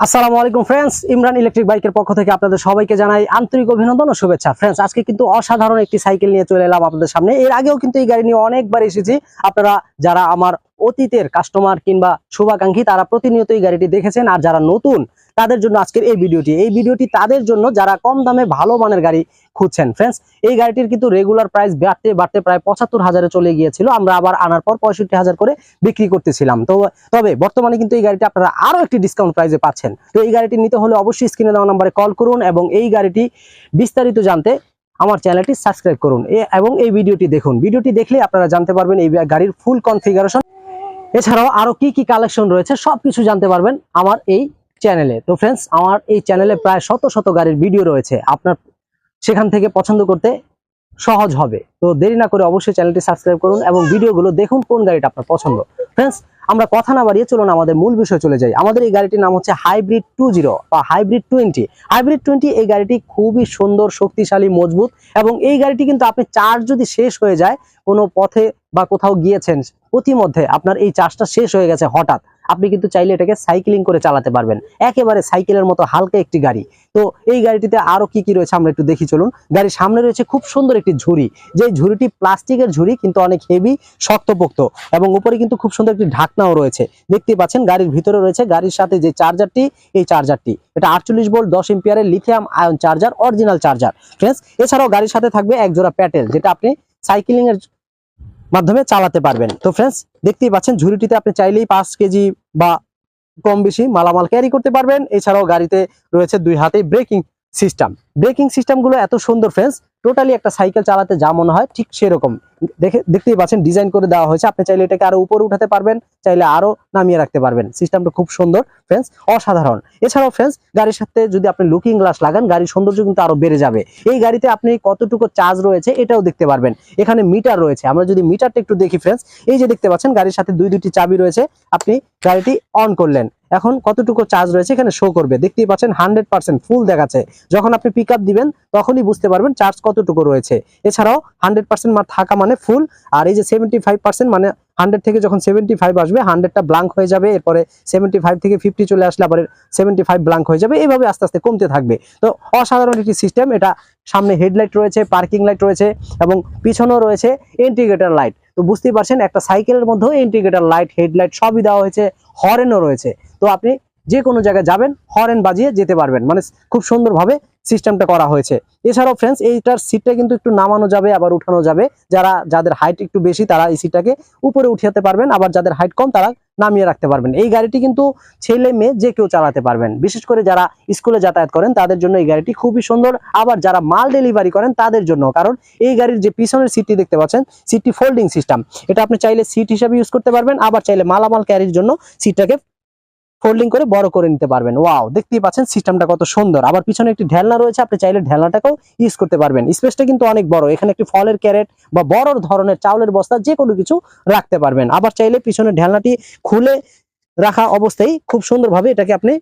আসসালামু আলাইকুম friends Imran electric বাইকের পক্ষ থেকে আপনাদের সবাইকে জানাই আন্তরিক অভিনন্দন ও শুভেচ্ছা। ফ্রেন্ডস আজকে কিন্তু অসাধারণ একটি সাইকেল নিয়ে চলে এলাম আপনাদের সামনে। এর আগেও কিন্তু এই গাড়ি নিয়ে অনেকবার এসেছি। আপনারা যারা আমার অতীতের কাস্টমার কিংবা শুভাকাঙ্ক্ষী, তারা প্রতিনিয়ত এই গাড়িটি দেখেছেন আর যারা নতুন, তাদের জন্য আজকের এই ভিডিওটি। এই ভিডিওটি তাদের জন্য যারা কম দামে ভালো মানের গাড়ি খুঁজছেন। ফ্রেন্ডস এই গাড়িটির কিন্তু রেগুলার প্রাইস বাড়তে বাড়তে প্রায় পঁচাত্তর হাজারে চলে গিয়েছিল। আমরা আবার আনার পর পঁয়ষট্টি হাজার করে বিক্রি করতেছিলাম। তো, তবে বর্তমানে কিন্তু এই গাড়িটি আপনারা আরও একটি ডিসকাউন্ট প্রাইসে পাচ্ছেন। তো এই গাড়িটি নিতে হলে অবশ্যই স্ক্রিনে দেওয়া নাম্বারে কল করুন এবং এই গাড়িটি বিস্তারিত জানতে আমার চ্যানেলটি সাবস্ক্রাইব করুন। এবং এই ভিডিওটি দেখুন। ভিডিওটি দেখলে আপনারা জানতে পারবেন এই গাড়ির ফুল কনফিগারেশন এছাড়াও আরও কি কি কালেকশন রয়েছে সব কিছু জানতে পারবেন আমার এই চ্যানেলে তো ফ্রেন্ডস আমার এই চ্যানেলে প্রায় শত শত গাড়ির ভিডিও রয়েছে। আপনার সেখান থেকে পছন্দ করতে সহজ হবে। তো দেরি না করে অবশ্যই চ্যানেলটি সাবস্ক্রাইব করুন এবং ভিডিওগুলো দেখুন কোন গাড়িটা আপনার পছন্দ। ফ্রেন্ডস আমরা কথা না বাড়িয়ে চলুন আমাদের মূল বিষয় চলে যাই। আমাদের এই গাড়িটির নাম হচ্ছে হাইব্রিড টু জিরো বা হাইব্রিড টোয়েন্টি। হাইব্রিড টোয়েন্টি এই গাড়িটি খুবই সুন্দর, শক্তিশালী, মজবুত এবং এই গাড়িটি কিন্তু আপনি চার্জ যদি শেষ হয়ে যায়, কোনো পথে বা কোথাও গিয়েছেন, প্রতিমধ্যে আপনার এই চার্জটা শেষ হয়ে গেছে হঠাৎ। আপনি কিন্তু চাইলে এটাকে সাইক্লিং করে চালাতে পারবেন। একেবারে সাইকেলের মতো হালকা একটি গাড়ি। তো এই গাড়িটিতে আরও কি কি রয়েছে আমরা একটু দেখি চলুন। গাড়ির সামনে রয়েছে খুব সুন্দর একটি ঝুড়ি। যে ঝুড়িটি প্লাস্টিকের ঝুড়ি, কিন্তু অনেক হেভি শক্তপোক্ত এবং উপরে কিন্তু খুব সুন্দর একটি ঢাকনাও রয়েছে। দেখতে পাচ্ছেন গাড়ির ভিতরে রয়েছে গাড়ির সাথে যে চার্জারটি এই চার্জারটি এটা আটচল্লিশ ভোল্ট দশ এম্পিয়ারের lithium ion charger original charger friends এছাড়াও গাড়ির সাথে থাকবে এক জোড়া প্যাটেল যেটা আপনি সাইক্লিং এর মাধ্যমে চালাতে পারবেন। তো ফ্রেন্ডস দেখতেই পাচ্ছেন ঝুড়িটিতে আপনি চাইলেই পাঁচ কেজি বা কম বেশি মালামাল ক্যারি করতে পারবেন। এছাড়াও গাড়িতে রয়েছে দুই হাতে ব্রেকিং সিস্টেম ব্রেকিং সিস্টেমগুলো এত সুন্দর ফ্রেন্ডস টোটালি একটা সাইকেল চালাতে যা মনে হয়, ঠিক সেরকম। দেখে, দেখতেই পাচ্ছেন ডিজাইন করে দেওয়া হয়েছে। আপনি চাইলে এটাকে আরও উপরে উঠাতে পারবেন, চাইলে আরও নামিয়ে রাখতে পারবেন। সিস্টেমটা খুব সুন্দর ফ্রেন্ডস অসাধারণ। এছাড়াও ফ্রেন্ডস গাড়ির সাথে যদি আপনি লুকিং গ্লাস লাগান, গাড়ির সৌন্দর্য কিন্তু আরও বেড়ে যাবে। এই গাড়িতে আপনি কতটুকু চার্জ রয়েছে, এটাও দেখতে পারবেন। এখানে মিটার রয়েছে। আমরা যদি মিটারটা একটু দেখি ফ্রেন্ডস এই যে দেখতে পাচ্ছেন, গাড়ির সাথে দুই দুটি চাবি রয়েছে। আপনি গাড়িটি অন করলেন। এখন কতটুকু চার্জ রয়েছে, এখানে শো করবে। দেখতেই পাচ্ছেন হান্ড্রেড পার্সেন্ট ফুল দেখাচ্ছে। যখন আপনি পিক দিবেন, তখনই বুঝতে পারবেন চার্জ কতটুকু রয়েছে? এছাড়াও হান্ড্রেড পার্সেন্ট থাকা মানে ফুল আর এই যে সেভেন্টি ফাইভ পার্সেন্ট মানে হান্ড্রেড থেকে যখন সেভেন্টি ফাইভ আসবে হান্ড্রেডটা ব্লাঙ্ক হয়ে যাবে, এরপরে সেভেন্টি ফাইভ থেকে ফিফটি চলে আসলে আবার সেভেন্টি ফাইভ ব্লাঙ্ক হয়ে যাবে এইভাবে আস্তে আস্তে কমতে থাকবে। তো অসাধারণ একটি সিস্টেম এটা সামনে হেডলাইট রয়েছে পার্কিং লাইট রয়েছে, এবং পিছনেও রয়েছে ইন্টিগ্রেটার লাইট তো বুঝতেই পারছেন, একটা সাইকেলের মধ্যেও ইন্টিগ্রেটার লাইট হেডলাইট সবই দেওয়া হয়েছে হরেনও রয়েছে। তো আপনি যে কোনো জায়গায় যাবেন হরেন বাজিয়ে যেতে পারবেন মানে খুব সুন্দরভাবে সিস্টেমটা করা হয়েছে। এছাড়াও ফ্রেন্ডস এইটার সিটটা কিন্তু একটু নামানো যাবে, আবার উঠানো যাবে। যারা, যাদের হাইট একটু বেশি, তারা এই সিটটাকে উপরে উঠাতে পারবেন, আবার যাদের হাইট কম, তারা নামিয়ে রাখতে পারবেন। এই গাড়িটি কিন্তু ছেলে, মেয়ে যে কেউ চালাতে পারবেন। বিশেষ করে যারা স্কুলে যাতায়াত করেন, তাদের জন্য এই গাড়িটি খুবই সুন্দর। আবার যারা মাল ডেলিভারি করেন, তাদের জন্য, কারণ এই গাড়ির যে পিছনের সিটটি দেখতে পাচ্ছেন সিটটি ফোল্ডিং সিস্টেম এটা আপনি চাইলে সিট হিসাবে ইউজ করতে পারবেন, আবার চাইলে মালামাল ক্যারির জন্য সিটটাকে ফোল্ডিং করে বড় করে নিতে পারবেন। ওয়াও দেখতেই পাচ্ছেন সিস্টেমটা কত সুন্দর। আবার পিছনে একটি ঢেলনা রয়েছে, আপনি চাইলে ঢেলনাটাকেও ইউজ করতে পারবেন। স্পেসটা কিন্তু অনেক বড়। এখানে একটি ফলের ক্যারেট বা বড় ধরনের চাউলের বস্তা যে কোনো কিছু রাখতে পারবেন। আবার চাইলে পিছনে ঢেলনাটি খুলে রাখা অবস্থায় খুব সুন্দরভাবে এটাকে আপনি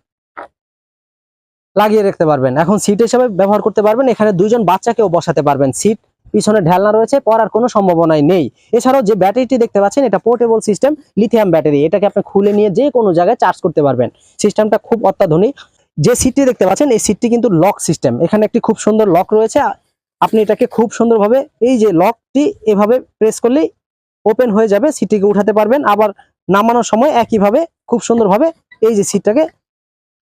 লাগিয়ে রাখতে পারবেন। এখন সিট হিসাবে ব্যবহার করতে পারবেন। এখানে দুইজন বাচ্চাকেও বসাতে পারবেন। সিট পিছনে ঢেলনা রয়েছে, পড়ার কোনো সম্ভাবনাই নেই। এছাড়াও যে ব্যাটারিটি দেখতে পাচ্ছেন, এটা পোর্টেবল সিস্টেম লিথিয়াম ব্যাটারি এটাকে আপনি খুলে নিয়ে যে কোনো জায়গায় চার্জ করতে পারবেন। সিস্টেমটা খুব অত্যাধুনিক। যে সিটটি দেখতে পাচ্ছেন, এই সিটটি কিন্তু লক সিস্টেম এখানে একটি খুব সুন্দর লক রয়েছে। আপনি এটাকে খুব সুন্দরভাবে, এই যে লকটি এভাবে প্রেস করলেই ওপেন হয়ে যাবে সিটটিকে উঠাতে পারবেন। আবার নামানোর সময় একইভাবে খুব সুন্দরভাবে এই যে সিটটাকে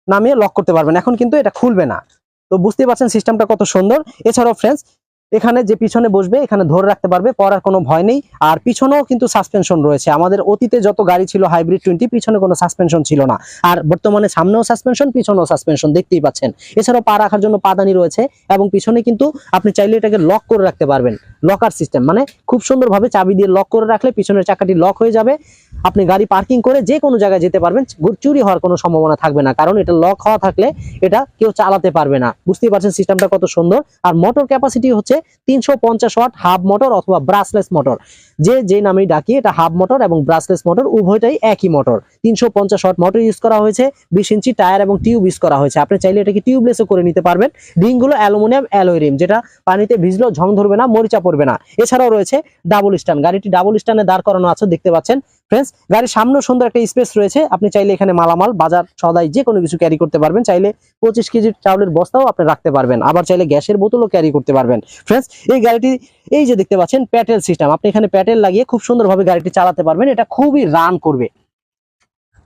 নামিয়ে লক করতে পারবেন। এখন কিন্তু এটা খুলবে না। তো বুঝতেই পারছেন সিস্টেমটা কত সুন্দর। এছাড়াও ফ্রেন্ডস এখানে যে পিছনে বসবে, এখানে ধরে রাখতে পারবে, পড়ার কোনো ভয় নেই। আর পিছনেও কিন্তু সাসপেনশন রয়েছে। আমাদের অতীতে যত গাড়ি ছিল হাইব্রিড টোয়েন্টি পিছনে কোনো সাসপেনশন ছিল না। আর বর্তমানে সামনেও সাসপেনশন পিছনেও সাসপেনশন দেখতেই পাচ্ছেন। এছাড়াও পা রাখার জন্য পাদানি রয়েছে এবং পিছনে কিন্তু আপনি চাইলে এটাকে লক করে রাখতে পারবেন। লকার সিস্টেম মানে খুব সুন্দরভাবে চাবি দিয়ে লক করে রাখলে পিছনের চাকাটি লক হয়ে যাবে। আপনি গাড়ি পার্কিং করে যে কোনো জায়গায় যেতে পারবেন চুরি হওয়ার কোনো সম্ভাবনা থাকবে না, কারণ এটা লক হওয়া থাকলে এটা কেউ চালাতে পারবে না। বুঝতেই পারছেন সিস্টেমটা কত সুন্দর। আর মোটর ক্যাপাসিটি হচ্ছে তিনশো পঞ্চাশ ওয়াট হাফ মোটর অথবা ব্রাসলেস মোটর যে যে নামেই ডাকি, এটা হাফ মোটর এবং ব্রাসলেস মোটর উভয়টাই একই মোটর তিনশো পঞ্চাশ ওয়াট মোটর ইউজ করা হয়েছে, বিশ ইঞ্চি টায়ার এবং টিউব ইউজ করা হয়েছে। আপনি চাইলে এটাকে টিউবলেসও করে নিতে পারবেন। রিংগুলো অ্যালুমিনিয়াম অ্যালয় রিম, যেটা পানিতে ভিজলেও ঝং ধরবে না, মরিচা পড়বে না। এছাড়াও রয়েছে ডাবল স্ট্যান্ড গাড়িটি ডাবল স্ট্যান্ডে দাঁড় করানো আছে, দেখতে পাচ্ছেন। ফ্রেন্ডস গাড়ির সামনেও সুন্দর একটা স্পেস রয়েছে। আপনি চাইলে এখানে মালামাল, বাজার, সদাই যে কোনো কিছু ক্যারি করতে পারবেন। চাইলে পঁচিশ কেজি চাউলের বস্তাও আপনি রাখতে পারবেন। আবার চাইলে গ্যাসের বোতলও ক্যারি করতে পারবেন। ফ্রেন্ডস এই গাড়িটি, এই যে দেখতে পাচ্ছেন প্যাটেল সিস্টেম আপনি এখানে প্যাটেল লাগিয়ে খুব সুন্দরভাবে গাড়িটি চালাতে পারবেন। এটা খুবই রান করবে।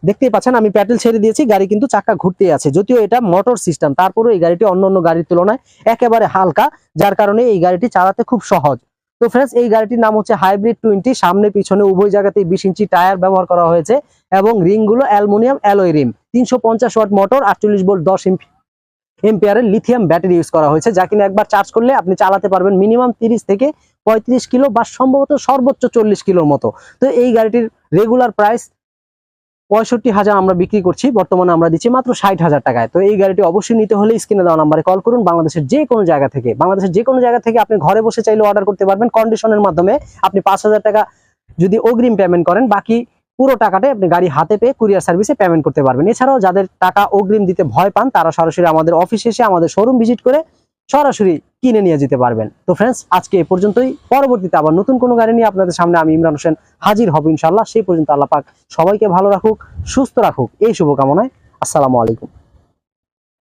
দেখতেই পাচ্ছেন, আমি প্যাটেল ছেড়ে দিয়েছি, গাড়ি কিন্তু চাকা ঘুরতে আছে। যদিও এটা মোটর সিস্টেম তারপরেও এই গাড়িটি অন্য অন্য গাড়ির তুলনায় একেবারে হালকা, যার কারণে এই গাড়িটি চালাতে খুব সহজ। তো ফ্রেন্ডস এই গাড়িটির নাম হচ্ছে হাইব্রিড টোয়েন্টি সামনে পিছনে উভয় জায়গাতেই বিশ ইঞ্চি টায়ার ব্যবহার করা হয়েছে এবং রিংগুলো অ্যালুমিনিয়াম অ্যালয় রিম, তিনশো পঞ্চাশ ওয়াট মোটর আটচল্লিশ ভোল্ট দশ এম্পিয়ারের লিথিয়াম ব্যাটারি ইউজ করা হয়েছে, যা কিনা একবার চার্জ করলে আপনি চালাতে পারবেন মিনিমাম তিরিশ থেকে পঁয়ত্রিশ কিলো বা সম্ভবত সর্বোচ্চ চল্লিশ কিলোর মতো। তো এই গাড়িটির রেগুলার প্রাইস পঁয়ষট্টি হাজার আমরা বিক্রি করছি, বর্তমানে আমরা দিচ্ছি মাত্র ষাট হাজার টাকায়। তো এই গাড়িটি অবশ্যই নিতে হলে স্ক্রিনে দেওয়া নাম্বারে কল করুন, বাংলাদেশের যে কোনো জায়গা থেকে। বাংলাদেশের যে কোনো জায়গা থেকে আপনি ঘরে বসে চাইলে অর্ডার করতে পারবেন। কন্ডিশনের মাধ্যমে আপনি পাঁচ হাজার টাকা যদি অগ্রিম পেমেন্ট করেন, বাকি পুরো টাকাটাই আপনি গাড়ি হাতে পেয়ে কুরিয়ার সার্ভিসে পেমেন্ট করতে পারবেন। এছাড়াও যাদের টাকা অগ্রিম দিতে ভয় পান, তারা সরাসরি আমাদের অফিসে এসে আমাদের শোরুম ভিজিট করে সরাসরি কিনে নিয়ে যেতে পারবেন। তো ফ্রেন্ডস আজকে এ পর্যন্তই। পরবর্তীতে আবার নতুন কোনো গাড়ি নিয়ে আপনাদের সামনে আমি ইমরান হোসেন হাজির হব ইনশাল্লাহ সেই পর্যন্ত আল্লাহ পাক সবাইকে ভালো রাখুক, সুস্থ রাখুক। এই শুভকামনায় আসসালামু আলাইকুম।